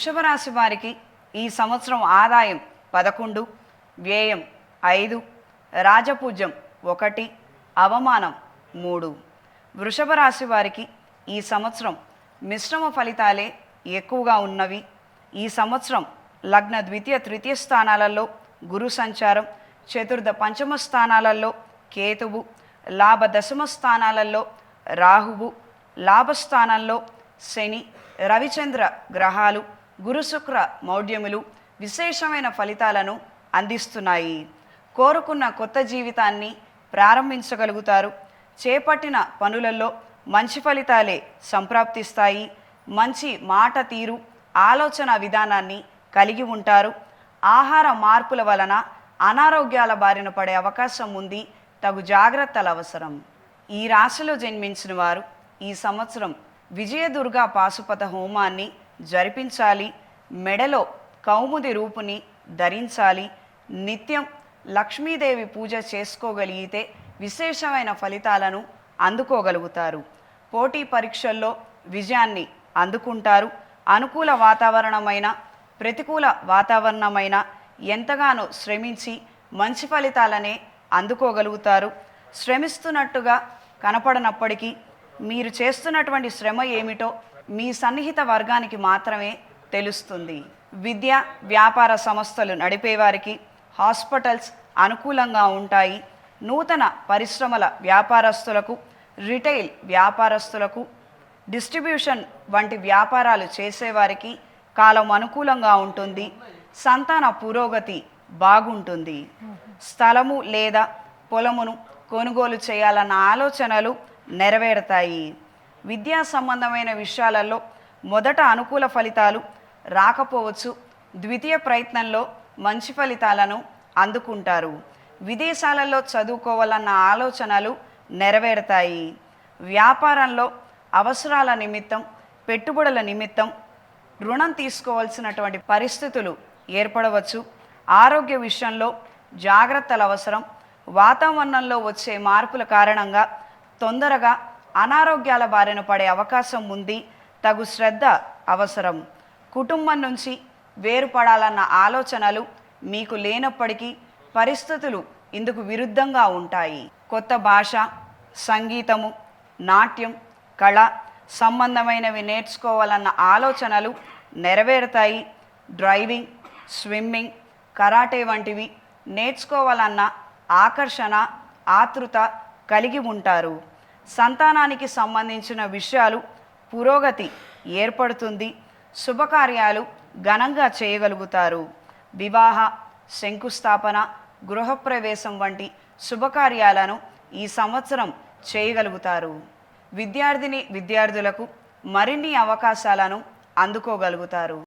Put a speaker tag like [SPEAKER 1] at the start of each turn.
[SPEAKER 1] వృషభ రాశి వారికి ఈ సంవత్సరం ఆదాయం పదకొండు వ్యయం ఐదు రాజపూజ్యం ఒకటి అవమానం మూడు. వృషభ రాశి వారికి ఈ సంవత్సరం మిశ్రమ ఫలితాలే ఎక్కువగా ఉన్నవి. ఈ సంవత్సరం లగ్న ద్వితీయ తృతీయ స్థానాలలో గురు సంచారం చతుర్థ పంచమ స్థానాలలో కేతువు లాభ దశమ స్థానాలలో రాహువు లాభస్థానంలో శని రవిచంద్ర గ్రహాలు గురుశుక్ర మౌఢ్యములు విశేషమైన ఫలితాలను అందిస్తున్నాయి. కోరుకున్న కొత్త జీవితాన్ని ప్రారంభించగలుగుతారు. చేపట్టిన పనులలో మంచి ఫలితాలే సంప్రాప్తిస్తాయి. మంచి మాట తీరు ఆలోచన విధానాన్ని కలిగి ఉంటారు. ఆహార మార్పుల వలన అనారోగ్యాల బారిన పడే అవకాశం ఉంది. తగు జాగ్రత్తలు అవసరం. ఈ రాశిలో జన్మించిన వారు ఈ సంవత్సరం విజయదుర్గా పాశుపత హోమాన్ని జరిపించాలి. మెడలో కౌముది రూపుని ధరించాలి. నిత్యం లక్ష్మీదేవి పూజ చేసుకోగలిగితే విశేషమైన ఫలితాలను అందుకోగలుగుతారు. పోటీ పరీక్షల్లో విజయాన్ని అందుకుంటారు. అనుకూల వాతావరణమైన ప్రతికూల వాతావరణమైన ఎంతగానో శ్రమించి మంచి ఫలితాలనే అందుకోగలుగుతారు. శ్రమిస్తున్నట్టుగా కనపడనప్పటికీ మీరు చేస్తున్నటువంటి శ్రమ ఏమిటో మీ సన్నిహిత వర్గానికి మాత్రమే తెలుస్తుంది. విద్య వ్యాపార సంస్థలు నడిపేవారికి హాస్పిటల్స్ అనుకూలంగా ఉంటాయి. నూతన పరిశ్రమల వ్యాపారస్తులకు రిటైల్ వ్యాపారస్తులకు డిస్ట్రిబ్యూషన్ వంటి వ్యాపారాలు చేసేవారికి కాలం అనుకూలంగా ఉంటుంది. సంతాన పురోగతి బాగుంటుంది. స్థలము లేదా పొలమును కొనుగోలు చేయాలన్న ఆలోచనలు నెరవేరుతాయి. విద్యా సంబంధమైన విషయాలలో మొదట అనుకూల ఫలితాలు రాకపోవచ్చు. ద్వితీయ ప్రయత్నంలో మంచి ఫలితాలను అందుకుంటారు. విదేశాలలో చదువుకోవాలన్న ఆలోచనలు నెరవేరుతాయి. వ్యాపారంలో అవసరాల నిమిత్తం పెట్టుబడుల నిమిత్తం రుణం తీసుకోవాల్సినటువంటి పరిస్థితులు ఏర్పడవచ్చు. ఆరోగ్య విషయంలో జాగ్రత్తలు అవసరం. వాతావరణంలో వచ్చే మార్పుల కారణంగా తొందరగా అనారోగ్యాల బారిన పడే అవకాశం ఉంది. తగు శ్రద్ధ అవసరం. కుటుంబం నుంచి వేరుపడాలన్న ఆలోచనలు మీకు లేనప్పటికీ పరిస్థితులు ఇందుకు విరుద్ధంగా ఉంటాయి. కొత్త భాష సంగీతము నాట్యం కళ సంబంధమైనవి నేర్చుకోవాలన్న ఆలోచనలు నెరవేరుతాయి. డ్రైవింగ్ స్విమ్మింగ్ కరాటే వంటివి నేర్చుకోవాలన్న ఆకర్షణ ఆతృత కలిగి ఉంటారు. సంతానానికి సంబంధించిన విషయాలు పురోగతి ఏర్పడుతుంది. శుభకార్యాలు ఘనంగా చేయగలుగుతారు. వివాహ శంకుస్థాపన గృహప్రవేశం వంటి శుభకార్యాలను ఈ సంవత్సరం చేయగలుగుతారు. విద్యార్థిని విద్యార్థులకు మరిన్ని అవకాశాలను అందుకోగలుగుతారు.